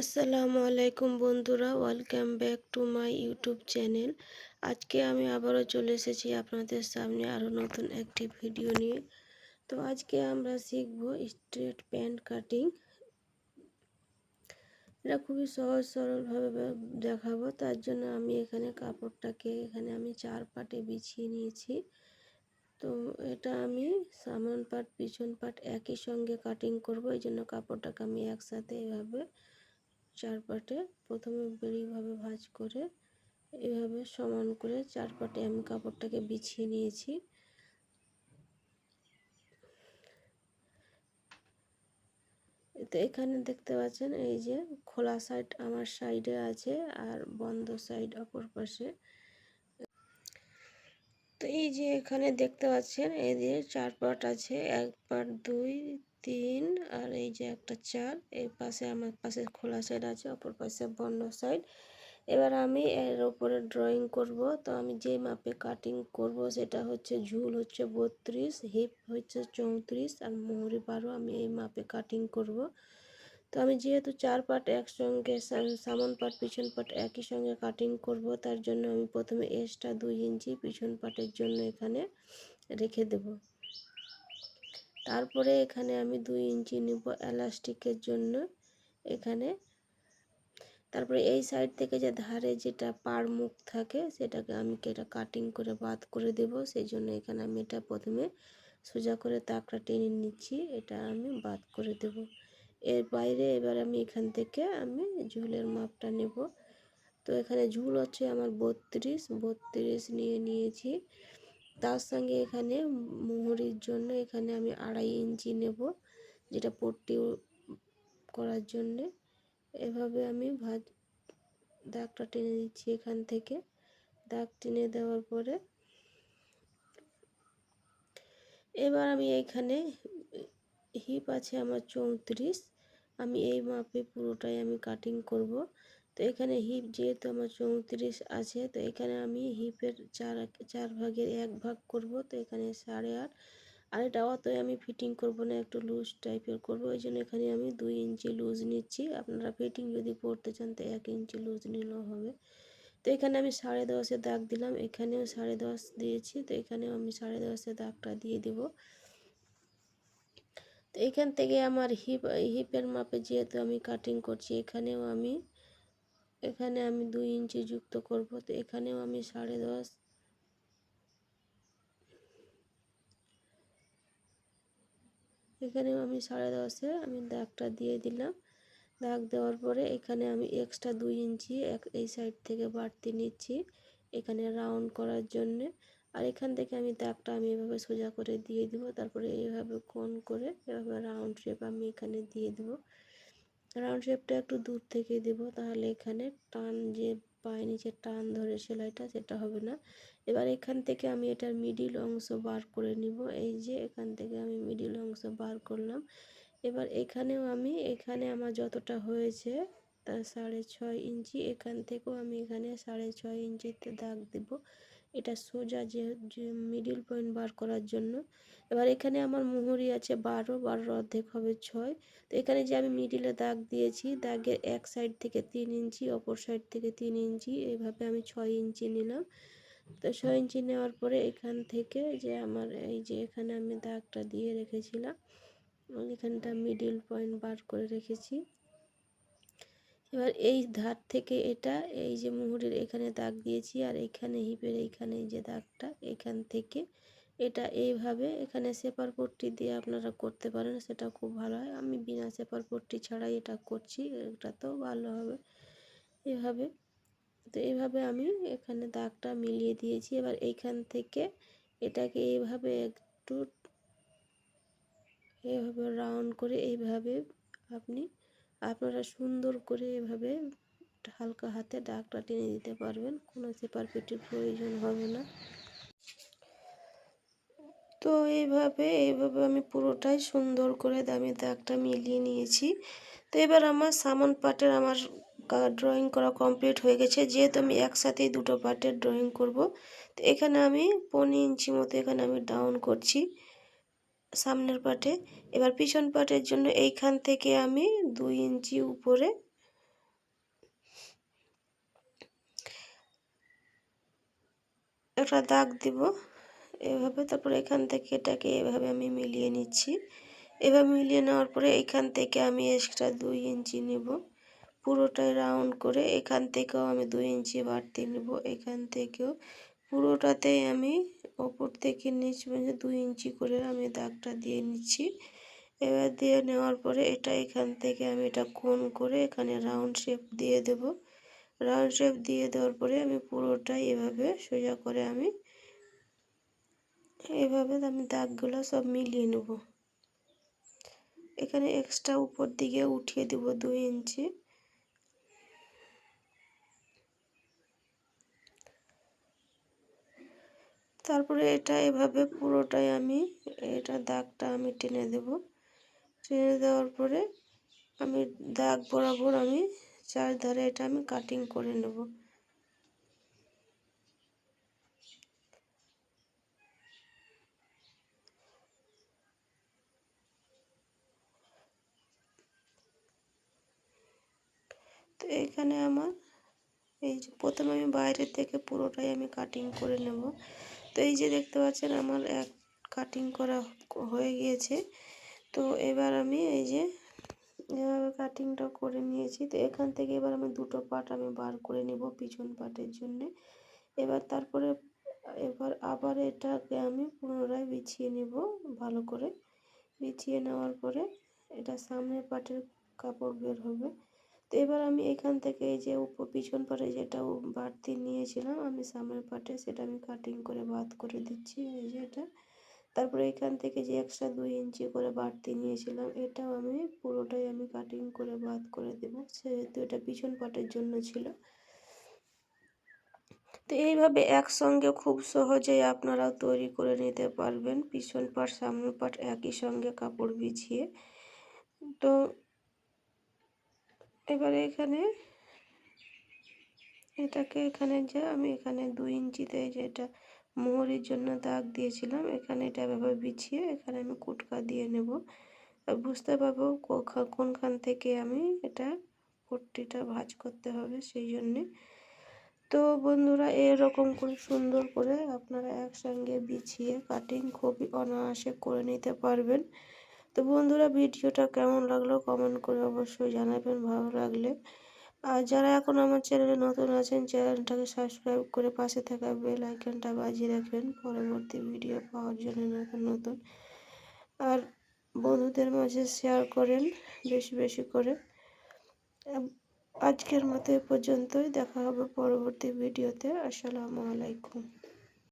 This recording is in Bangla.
আসসালামু আলাইকুম বন্ধুরা welcome back to my YouTube channel আজকে আমি আবারও চলে এসেছি আপনাদের সামনে আরও নতুন একটি ভিডিও নিয়ে। তো আজকে আমরা শিখব স্ট্রেট প্যান্ট কাটিং এটা খুবই সহজ, সরলভাবে দেখাবো। তার জন্য আমি এখানে কাপড়টাকে, এখানে আমি চার পাটে বিছিয়ে নিয়েছি। তো এটা আমি সামন পাট, পিছন পাট একই সঙ্গে কাটিং করব। এই জন্য কাপড়টাকে আমি একসাথে এভাবে চার পাটে প্রথমে বেরিভাবে ভাঁজ করে এভাবে সমান করে চার পাটে আমি কাপড়টাকে বিছিয়ে নিয়েছি। তো এখানে দেখতে পাচ্ছেন এই যে খোলা সাইড আমার সাইডে আছে আর বন্ধ সাইড অপর পাশে। তো এই যে এখানে দেখতে পাচ্ছেন এই যে চার পাট আছে, এক পাট, দুই তিন, আর এই যে একটা চার এই পাশে আমার পাশে খোলা সাইড আছে, অপর পাশে বন্ধ সাইড এবার আমি এর ওপরে ড্রয়িং করব, তো আমি যে মাপে কাটিং করব সেটা হচ্ছে ঝুল হচ্ছে বত্রিশ হিপ হচ্ছে চৌত্রিশ, আর মোহরি বারো আমি এই মাপে কাটিং করব। তো আমি যেহেতু চার পাট একসঙ্গে সামন পাট পিছন পাট একই সঙ্গে কাটিং করব, তার জন্য আমি প্রথমে এসটা দুই ইঞ্চি পিছন পাটের জন্য এখানে রেখে দেব। তারপরে এখানে আমি দুই ইঞ্চি নিব এলাস্টিকের জন্য এখানে। তারপরে এই সাইড থেকে যে ধারে যেটা পার মুখ থাকে, সেটাকে আমি এটা কাটিং করে বাদ করে দেব। সেই জন্য এখানে আমি এটা প্রথমে সোজা করে তাকটা টেনে নিচ্ছি, এটা আমি বাদ করে দেব। এর বাইরে এবার আমি এখান থেকে আমি ঝুলের মাপটা নেব। তো এখানে ঝুল হচ্ছে আমার বত্রিশ বত্রিশ নিয়ে নিয়েছি। তার সঙ্গে এখানে মোহরির জন্য এখানে আমি আড়াই ইঞ্চি নেব, যেটা পট্টি করার জন্যে। এভাবে আমি ভাজ দাগটা টেনে দিচ্ছি এখান থেকে। দাগ টেনে দেওয়ার পরে এবার আমি এখানে হিপ আছে আমার চৌত্রিশ। আমি এই মাপে পুরোটাই আমি কাটিং করব। তো এখানে হিপ যেহেতু আমার চৌত্রিশ আছে, তো এখানে আমি হিপের চার চার ভাগের এক ভাগ করব, তো এখানে সাড়ে আট। আর এটা অতই আমি ফিটিং করব না, একটু লুজ টাইপের করব ওই জন্য এখানে আমি দুই ইঞ্চি লুজ নিচ্ছি। আপনারা ফিটিং যদি পড়তে চান, তো এক ইঞ্চি লুজ নিলেও হবে। তো এখানে আমি সাড়ে দশে দাগ দিলাম, এখানেও সাড়ে দশ দিয়েছি, তো এখানেও আমি সাড়ে দশে দাগটা দিয়ে দিব। তো এখান থেকে আমার হিপ হিপের মাপে যেহেতু আমি কাটিং করছি, এখানেও আমি এখানে আমি দুই ইঞ্চি যুক্ত করব, তো এখানেও আমি সাড়ে দশ। এখানেও আমি সাড়ে দশে, আমি দাগটা দিয়ে দিলাম। দাগ দেওয়ার পরে এখানে আমি এক্সট্রা দুই ইঞ্চি এক এই সাইড থেকে বাড়তি নিচ্ছি, এখানে রাউন্ড করার জন্যে। আর এখান থেকে আমি দাগটা আমি এভাবে সোজা করে দিয়ে দিব, তারপরে এইভাবে কোন করে এভাবে রাউন্ড শেপ আমি এখানে দিয়ে দিব। রাউন্ড শেপটা একটু দূর থেকে দেব, তাহলে এখানে টান যে পায়ে নিচে টান ধরে সেলাইটা সেটা হবে না। এবার এখান থেকে আমি এটার মিডিল অংশ বার করে নিব, এই যে এখান থেকে আমি মিডিল অংশ বার করলাম। এবার এখানেও আমি, এখানে আমার যতটা হয়েছে তা সাড়ে ছয় ইঞ্চি, এখান থেকেও আমি এখানে সাড়ে ছয় ইঞ্চিতে দাগ দেব। এটা সোজা যে মিডিল পয়েন্ট বার করার জন্য। এবার এখানে আমার মুহুরি আছে বারো, বারোর অর্ধেক হবে ছয়। তো এখানে যে আমি মিডিলে দাগ দিয়েছি, দাগের এক সাইড থেকে তিন ইঞ্চি, অপর সাইড থেকে তিন ইঞ্চি এইভাবে আমি ছয় ইঞ্চি নিলাম। তো ছয় ইঞ্চি নেওয়ার পরে এখান থেকে যে আমার এই যে এখানে আমি দাগটা দিয়ে রেখেছিলাম, এখানটা মিডিল পয়েন্ট বার করে রেখেছি। এবার এই ধার থেকে এটা, এই যে মুহুরির এখানে দাগ দিয়েছি আর এখানে হিপের এইখানে যে দাগটা, এখান থেকে এটা এইভাবে এখানে সেপার পট্টি দিয়ে আপনারা করতে পারেন সেটা খুব ভালো হয়। আমি বিনা সেপার পট্টি ছাড়াই এটা করছি এটা তো ভালো হবে। এভাবে, তো এইভাবে আমি এখানে দাগটা মিলিয়ে দিয়েছি। এবার এইখান থেকে এটাকে এইভাবে একটু এভাবে রাউন্ড করে এইভাবে আপনি আপনারা সুন্দর করে এভাবে হালকা হাতে দাগটা টেনে দিতে পারবেন। কোনো সেপার পেটির প্রয়োজন হবে না। তো এইভাবে এইভাবে আমি পুরোটাই সুন্দর করে দামি দাগটা মিলিয়ে নিয়েছি। তো এবার আমার সামন পাটের আমার ড্রয়িং করা কমপ্লিট হয়ে গেছে। যেহেতু আমি একসাথেই দুটো পার্টের ড্রয়িং করব, তো এখানে আমি পনেরো ইঞ্চি মতো এখানে আমি ডাউন করছি। সামনের পাটে। এবার পিছন পাটের জন্য এইখান থেকে আমি দুই ইঞ্চি উপরে একটা দাগ দিব। এভাবে তারপরে এখান থেকে এটাকে এভাবে আমি মিলিয়ে নিচ্ছি। এবার মিলিয়ে নেওয়ার পরে এখান থেকে আমি এক্সট্রা দুই ইঞ্চি নেব। পুরোটাই রাউন্ড করে এখান থেকেও আমি দুই ইঞ্চি বাড়তি নেব। এখান থেকেও পুরোটাতেই আমি ওপর থেকে নিচ পর্যন্ত দুই ইঞ্চি করে আমি দাগটা দিয়ে নিচ্ছি। এবার দিয়ে নেওয়ার পরে এটা এখান থেকে আমি এটা কোন করে এখানে রাউন্ড শেপ দিয়ে দেব। রাউন্ড শেপ দিয়ে দেওয়ার পরে আমি পুরোটাই এভাবে সোজা করে আমি এভাবে আমি দাগগুলো সব মিলিয়ে নেব। এখানে এক্সট্রা উপর দিকে উঠিয়ে দেব দুই ইঞ্চি। তারপরে এটা এভাবে পুরোটাই আমি, এটা দাগটা আমি টেনে দেব। টেনে দেওয়ার পরে আমি দাগ বরাবর আমি চারধারে এটা আমি কাটিং করে নেব। তো এখানে আমার এই যে প্রথমে আমি বাইরে থেকে পুরোটাই আমি কাটিং করে নেব। তো এই যে দেখতে পাচ্ছেন আমার এক কাটিং করা হয়ে গিয়েছে। তো এবার আমি এই যে এভাবে কাটিংটা করে নিয়েছি। তো এখান থেকে এবার আমি দুটো পার্ট আমি বার করে নেব পিছন পার্টের জন্যে। এবার তারপরে এবার আবার এটাকে আমি পুনরায় বিছিয়ে নেব ভালো করে। বিছিয়ে নেওয়ার পরে এটা সামনের পার্টের কাপড় বের হবে। তো এবার আমি এখান থেকে এই যে পিছন পাটে যেটা বাড়তি নিয়েছিলাম, আমি সামনের পাটে সেটা আমি কাটিং করে বাদ করে দিচ্ছি, এই যে এটা। তারপরে এখান থেকে যে এক্সট্রা দুই ইঞ্চি করে বাড়তি নিয়েছিলাম, এটাও আমি পুরোটাই আমি কাটিং করে বাদ করে দেবো সেহেতু এটা পিছন পাটের জন্য ছিল। তো এইভাবে একসঙ্গে খুব সহজেই আপনারাও তৈরি করে নিতে পারবেন, পিছন পাট, সামনের পাট একই সঙ্গে কাপড় বিছিয়ে। তো এবারে এখানে এটাকে এখানে যে আমি এখানে দুই ইঞ্চিতে যে এটা মোহরির জন্য দাগ দিয়েছিলাম, এখানে এটা এভাবে বিছিয়ে এখানে আমি কুটকা দিয়ে নেব। বুঝতে পারব কোনখান থেকে আমি এটা পট্টিটা ভাজ করতে হবে সেই জন্যে। তো বন্ধুরা, এরকম করে সুন্দর করে আপনারা একসঙ্গে বিছিয়ে কাটিং খুবই অনায়াসে করে নিতে পারবেন। তো বন্ধুরা, ভিডিওটা কেমন লাগল কমেন্ট করে অবশ্যই জানাবেন। ভালো লাগলে আর যারা এখন আমার চ্যানেলে নতুন আছেন, চ্যানেলটাকে সাবস্ক্রাইব করে পাশে থাকা বেল আইকনটা বাজিয়ে রাখবেন। পরবর্তী ভিডিও পাওয়ার জন্য নতুন নতুন আর বন্ধুদের মাঝে শেয়ার করেন, বেশি বেশি করে। আজকের মতো এ পর্যন্তই। দেখা হবে পরবর্তী ভিডিওতে। আসসালামু আলাইকুম।